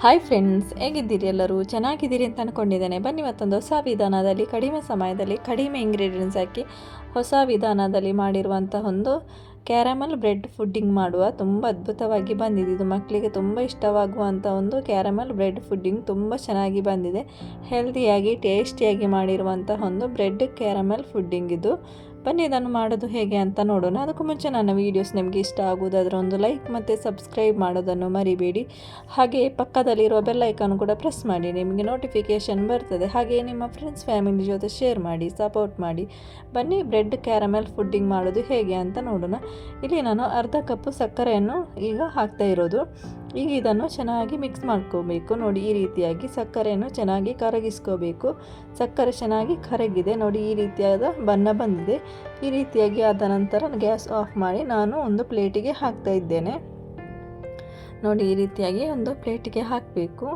Hi friends ಹೇಗಿದ್ದೀರಿ ಎಲ್ಲರೂ? ಚೆನ್ನಾಗಿದ್ದೀರಿ ಅಂತ ಅಂದ್ಕೊಂಡಿದ್ದೇನೆ ಬನ್ನಿ ಮತ್ತೊಂದು ಹೊಸ ವಿಧಾನದಲ್ಲಿ, ಕಡಿಮೆ ಸಮಯದಲ್ಲಿ, ಕಡಿಮೆ ಇಂಗ್ರೀಡಿಯೆಂಟ್ಸ್ ಹಾಕಿ ಹೊಸ ವಿಧಾನದಲ್ಲಿ ಮಾಡಿರುವಂಥ ಒಂದು ಕ್ಯಾರಮಲ್ ಬ್ರೆಡ್ ಫುಡ್ಡಿಂಗ್ ಮಾಡುವ. ತುಂಬ ಅದ್ಭುತವಾಗಿ ಬಂದಿದೆ. ಇದು ಮಕ್ಕಳಿಗೆ ತುಂಬ ಇಷ್ಟವಾಗುವಂಥ ಒಂದು ಕ್ಯಾರಮಲ್ ಬ್ರೆಡ್ ಫುಡ್ಡಿಂಗ್ ತುಂಬ ಚೆನ್ನಾಗಿ ಬಂದಿದೆ. ಹೆಲ್ದಿಯಾಗಿ ಟೇಸ್ಟಿಯಾಗಿ ಮಾಡಿರುವಂಥ ಒಂದು ಬ್ರೆಡ್ ಕ್ಯಾರಮಲ್ ಫುಡ್ಡಿಂಗ್ ಇದು. ಬನ್ನಿ, ಇದನ್ನು ಮಾಡೋದು ಹೇಗೆ ಅಂತ ನೋಡೋಣ. ಅದಕ್ಕೂ ಮುಂಚೆ ನನ್ನ ವೀಡಿಯೋಸ್ ನಿಮಗೆ ಇಷ್ಟ ಆಗುವುದಾದ್ರೆ ಒಂದು ಲೈಕ್ ಮತ್ತು ಸಬ್ಸ್ಕ್ರೈಬ್ ಮಾಡೋದನ್ನು ಮರಿಬೇಡಿ. ಹಾಗೆ ಪಕ್ಕದಲ್ಲಿರುವ ಬೆಲ್ ಐಕಾನ್ ಕೂಡ ಪ್ರೆಸ್ ಮಾಡಿ, ನಿಮಗೆ ನೋಟಿಫಿಕೇಷನ್ ಬರ್ತದೆ. ಹಾಗೆ ನಿಮ್ಮ ಫ್ರೆಂಡ್ಸ್ ಫ್ಯಾಮಿಲಿ ಜೊತೆ ಶೇರ್ ಮಾಡಿ ಸಪೋರ್ಟ್ ಮಾಡಿ. ಬನ್ನಿ ಬ್ರೆಡ್ ಕ್ಯಾರಮೆಲ್ ಫುಡ್ಡಿಂಗ್ ಮಾಡೋದು ಹೇಗೆ ಅಂತ ನೋಡೋಣ. ಇಲ್ಲಿ ನಾನು ಅರ್ಧ ಕಪ್ಪು ಸಕ್ಕರೆಯನ್ನು ಈಗ ಹಾಕ್ತಾ ಇರೋದು. ಈಗ ಇದನ್ನು ಚೆನ್ನಾಗಿ ಮಿಕ್ಸ್ ಮಾಡ್ಕೋಬೇಕು. ನೋಡಿ, ಈ ರೀತಿಯಾಗಿ ಸಕ್ಕರೆಯನ್ನು ಚೆನ್ನಾಗಿ ಕರಗಿಸ್ಕೋಬೇಕು. ಸಕ್ಕರೆ ಚೆನ್ನಾಗಿ ಕರಗಿದೆ. ನೋಡಿ, ಈ ರೀತಿಯಾದ ಬಣ್ಣ ಬಂದಿದೆ. ಈ ರೀತಿಯಾಗಿ ಆದ ನಂತರ ಗ್ಯಾಸ್ ಆಫ್ ಮಾಡಿ ನಾನು ಒಂದು ಪ್ಲೇಟಿಗೆ ಹಾಕ್ತಾ ಇದ್ದೇನೆ. ನೋಡಿ, ಈ ರೀತಿಯಾಗಿ ಒಂದು ಪ್ಲೇಟಿಗೆ ಹಾಕಬೇಕು.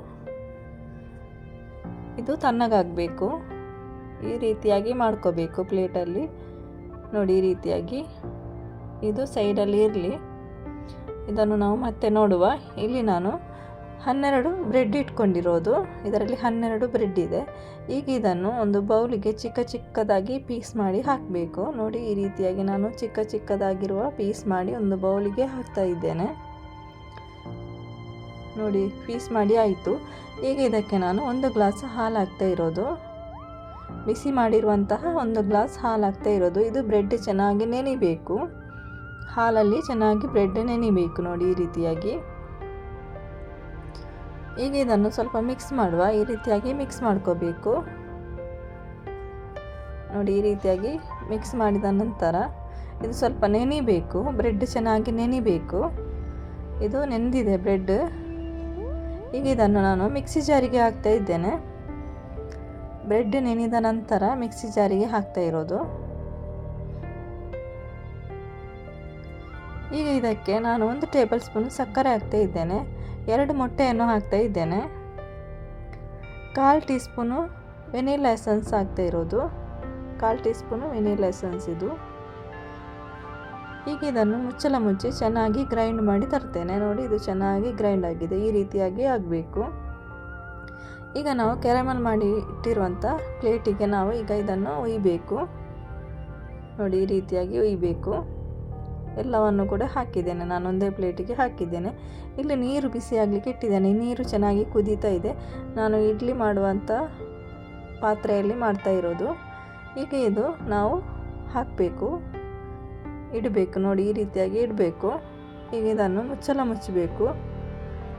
ಇದು ತಣ್ಣಗಾಗಬೇಕು. ಈ ರೀತಿಯಾಗಿ ಮಾಡ್ಕೋಬೇಕು ಪ್ಲೇಟಲ್ಲಿ. ನೋಡಿ, ಈ ರೀತಿಯಾಗಿ. ಇದು ಸೈಡಲ್ಲಿ ಇರಲಿ. ಇದನ್ನು ನಾವು ಮತ್ತೆ ನೋಡುವ. ಇಲ್ಲಿ ನಾನು ಹನ್ನೆರಡು ಬ್ರೆಡ್ ಇಟ್ಕೊಂಡಿರೋದು. ಇದರಲ್ಲಿ ಹನ್ನೆರಡು ಬ್ರೆಡ್ ಇದೆ. ಈಗ ಇದನ್ನು ಒಂದು ಬೌಲಿಗೆ ಚಿಕ್ಕ ಚಿಕ್ಕದಾಗಿ ಪೀಸ್ ಮಾಡಿ ಹಾಕಬೇಕು. ನೋಡಿ, ಈ ರೀತಿಯಾಗಿ ನಾನು ಚಿಕ್ಕ ಚಿಕ್ಕದಾಗಿರುವ ಪೀಸ್ ಮಾಡಿ ಒಂದು ಬೌಲಿಗೆ ಹಾಕ್ತಾ ಇದ್ದೇನೆ. ನೋಡಿ ಪೀಸ್ ಮಾಡಿ ಆಯಿತು. ಈಗ ಇದಕ್ಕೆ ನಾನು ಒಂದು ಗ್ಲಾಸ್ ಹಾಲು ಹಾಕ್ತಾ ಇರೋದು. ಬಿಸಿ ಮಾಡಿರುವಂತಹ ಒಂದು ಗ್ಲಾಸ್ ಹಾಲು ಹಾಕ್ತಾ ಇರೋದು. ಇದು ಬ್ರೆಡ್ ಚೆನ್ನಾಗಿ ನೆನಿಬೇಕು. ಹಾಲಲ್ಲಿ ಚೆನ್ನಾಗಿ ಬ್ರೆಡ್ ನೆನಿಬೇಕು ನೋಡಿ ಈ ರೀತಿಯಾಗಿ. ಈಗ ಇದನ್ನು ಸ್ವಲ್ಪ ಮಿಕ್ಸ್ ಮಾಡುವ. ಈ ರೀತಿಯಾಗಿ ಮಿಕ್ಸ್ ಮಾಡ್ಕೋಬೇಕು. ನೋಡಿ ಈ ರೀತಿಯಾಗಿ ಮಿಕ್ಸ್ ಮಾಡಿದ ನಂತರ ಇದು ಸ್ವಲ್ಪ ನೆನಿಬೇಕು. ಬ್ರೆಡ್ ಚೆನ್ನಾಗಿ ನೆನಿಬೇಕು. ಇದು ನೆನೆದಿದೆ ಬ್ರೆಡ್. ಈಗ ಇದನ್ನು ನಾನು ಮಿಕ್ಸಿ ಜಾರಿಗೆ ಹಾಕ್ತಾ ಇದ್ದೇನೆ. ಬ್ರೆಡ್ ನೆನೆದ ನಂತರ ಮಿಕ್ಸಿ ಜಾರಿಗೆ ಹಾಕ್ತಾ ಇರೋದು. ಈಗ ಇದಕ್ಕೆ ನಾನು ಒಂದು ಟೇಬಲ್ ಸ್ಪೂನ್ ಸಕ್ಕರೆ ಹಾಕ್ತಾ ಇದ್ದೇನೆ. ಎರಡು ಮೊಟ್ಟೆಯನ್ನು ಹಾಕ್ತಾ ಇದ್ದೇನೆ. ಕಾಲು ಟೀ ಸ್ಪೂನು ವೆನಿಲಾ ಎಸೆನ್ಸ್ ಹಾಕ್ತಾ ಇರೋದು. ಕಾಲು ಟೀ ಸ್ಪೂನು ವೆನಿಲಾ ಎಸೆನ್ಸ್ ಇದು. ಈಗ ಇದನ್ನು ಮುಚ್ಚಲ ಮುಚ್ಚಿ ಚೆನ್ನಾಗಿ ಗ್ರೈಂಡ್ ಮಾಡಿ ತರ್ತೇನೆ. ನೋಡಿ, ಇದು ಚೆನ್ನಾಗಿ ಗ್ರೈಂಡ್ ಆಗಿದೆ. ಈ ರೀತಿಯಾಗಿ ಆಗಬೇಕು. ಈಗ ನಾವು ಕೆರೆಮಲ್ ಮಾಡಿ ಇಟ್ಟಿರುವಂಥ ಪ್ಲೇಟಿಗೆ ನಾವು ಈಗ ಇದನ್ನು ಒಯ್ಯಬೇಕು ನೋಡಿ, ಈ ರೀತಿಯಾಗಿ ಒಯ್ಯಬೇಕು ಎಲ್ಲವನ್ನು ಕೂಡ ಹಾಕಿದ್ದೇನೆ. ನಾನು ಒಂದೇ ಪ್ಲೇಟಿಗೆ ಹಾಕಿದ್ದೇನೆ. ಇಲ್ಲಿ ನೀರು ಬಿಸಿ ಆಗಲಿಕ್ಕೆ ಇಟ್ಟಿದ್ದೇನೆ ನೀರು ಚೆನ್ನಾಗಿ ಕುದೀತಾ ಇದೆ. ನಾನು ಇಡ್ಲಿ ಮಾಡುವಂಥ ಪಾತ್ರೆಯಲ್ಲಿ ಮಾಡ್ತಾ ಇರೋದು. ಈಗ ಇದು ನಾವು ಹಾಕಬೇಕು. ಇಡಬೇಕು. ನೋಡಿ, ಈ ರೀತಿಯಾಗಿ ಇಡಬೇಕು. ಈಗ ಇದನ್ನು ಮುಚ್ಚಲ ಮುಚ್ಚಬೇಕು.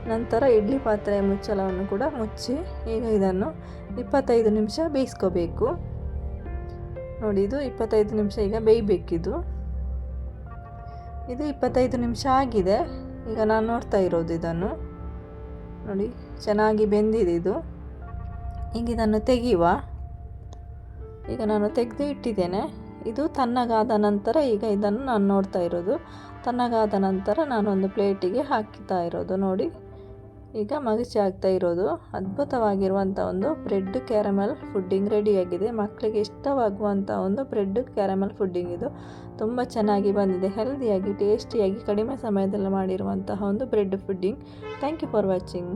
ನಂತರ ಇಡ್ಲಿ ಪಾತ್ರೆಯ ಮುಚ್ಚಳವನ್ನು ಕೂಡ ಮುಚ್ಚಿ ಈಗ ಇದನ್ನು ಇಪ್ಪತ್ತೈದು ನಿಮಿಷ ಬೇಯಿಸ್ಕೋಬೇಕು. ನೋಡಿ, ಇದು ಇಪ್ಪತ್ತೈದು ನಿಮಿಷ ಈಗ ಬೇಯಬೇಕಿದು. ಇದು ಇಪ್ಪತ್ತೈದು ನಿಮಿಷ ಆಗಿದೆ. ಈಗ ನಾನು ನೋಡ್ತಾ ಇರೋದು ಇದನ್ನು. ನೋಡಿ, ಚೆನ್ನಾಗಿ ಬೆಂದಿದೆ ಇದು. ಈಗ ಇದನ್ನು ತೆಗೆಯುವ. ಈಗ ನಾನು ತೆಗೆದು ಇಟ್ಟಿದ್ದೇನೆ. ಇದು ತಣ್ಣಗಾದ ನಂತರ ಈಗ ಇದನ್ನು ನಾನು ನೋಡ್ತಾ ಇರೋದು. ತಣ್ಣಗಾದ ನಂತರ ನಾನೊಂದು ಪ್ಲೇಟಿಗೆ ಹಾಕ್ತಾ ಇರೋದು. ನೋಡಿ. ಈಗ ಮಗಚಿ ಆಗ್ತಾ ಇರೋದು. ಅದ್ಭುತವಾಗಿರುವಂಥ ಒಂದು ಬ್ರೆಡ್ ಕ್ಯಾರಮಲ್ ಫುಡ್ಡಿಂಗ್ ರೆಡಿಯಾಗಿದೆ ಮಕ್ಕಳಿಗೆ ಇಷ್ಟವಾಗುವಂಥ ಒಂದು ಬ್ರೆಡ್ ಕ್ಯಾರಮಲ್ ಫುಡ್ಡಿಂಗ್ ಇದು. ತುಂಬ ಚೆನ್ನಾಗಿ ಬಂದಿದೆ. ಹೆಲ್ದಿಯಾಗಿ, ಟೇಸ್ಟಿಯಾಗಿ ಕಡಿಮೆ ಸಮಯದಲ್ಲಿ ಮಾಡಿರುವಂತಹ ಒಂದು bread pudding. Thank you for watching.